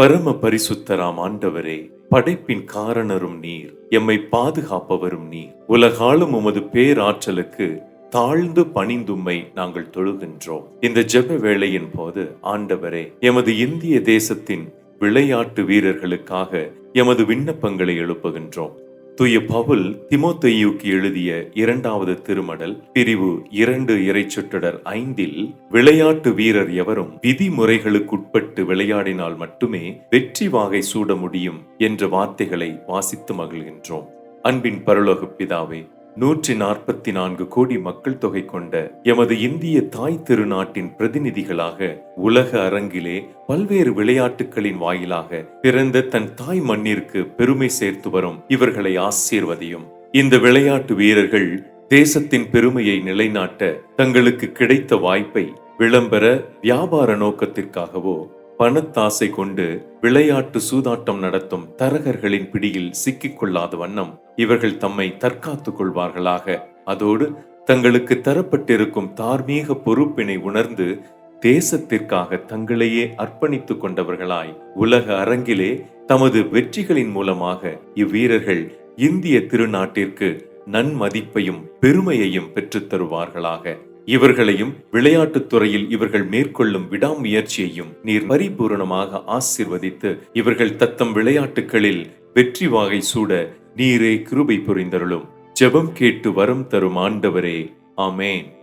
பரம பரிசுத்தராம் ஆண்டவரே படைப்பின் காரணரும் நீர் எம்மை பாதுகாப்பவரும் நீர். உலகாலும் உமது பேராற்றலுக்கு தாழ்ந்து பணிந்தும்மை நாங்கள் தொழுகின்றோம். இந்த ஜெப வேளையின் போது ஆண்டவரே எமது இந்திய தேசத்தின் விளையாட்டு வீரர்களுக்காக எமது விண்ணப்பங்களை எழுப்புகின்றோம். தூய பவுல் திமோத்தேயுக்கு எழுதிய இரண்டாவது திருமடல் பிரிவு இரண்டு இறைச்சொற்றடர் ஐந்தில் விளையாட்டு வீரர் எவரும் விதிமுறைகளுக்குட்பட்டு விளையாடினால் மட்டுமே வெற்றி வாகை சூட முடியும் என்ற வார்த்தைகளை வாசித்து மகிழ்கின்றோம். அன்பின் பரலோக பிதாவே நூற்றி நாற்பத்தி நான்கு கோடி மக்கள் தொகை கொண்ட எமது இந்திய தாய் திருநாட்டின் பிரதிநிதிகளாக உலக அரங்கிலே பல்வேறு விளையாட்டுகளின் வாயிலாக பிறந்த தன் தாய் மண்ணிற்கு பெருமை சேர்த்து வரும் இவர்களை ஆசீர்வதியும். இந்த விளையாட்டு வீரர்கள் தேசத்தின் பெருமையை நிலைநாட்ட தங்களுக்கு கிடைத்த வாய்ப்பை விளம்பர வியாபார நோக்கத்திற்காகவோ பணத்தாசை கொண்டு விளையாட்டு சூதாட்டம் நடத்தும் தரகர்களின் பிடியில் சிக்கிக் கொள்ளாத வண்ணம் இவர்கள் தம்மை தற்காத்துக் கொள்வார்களாக. அதோடு தங்களுக்கு தரப்பட்டிருக்கும் தார்மீக பொறுப்பினை உணர்ந்து தேசத்திற்காக தங்களையே அர்ப்பணித்துக் கொண்டவர்களாய் உலக அரங்கிலே தமது வெற்றிகளின் மூலமாக இவ்வீரர்கள் இந்திய திருநாட்டிற்கு நன்மதிப்பையும் பெருமையையும் பெற்றுத் தருவார்களாக. இவர்களையும் விளையாட்டுத் துறையில் இவர்கள் மேற்கொள்ளும் விடாமுயற்சியையும் நீர் பரிபூரணமாக ஆசிர்வதித்து இவர்கள் தத்தம் விளையாட்டுகளில் வெற்றி வாகை சூட நீரே கிருபை புரிந்தருளும். ஜெபம் கேட்டு வரம் தரும் ஆண்டவரே. ஆமேன்.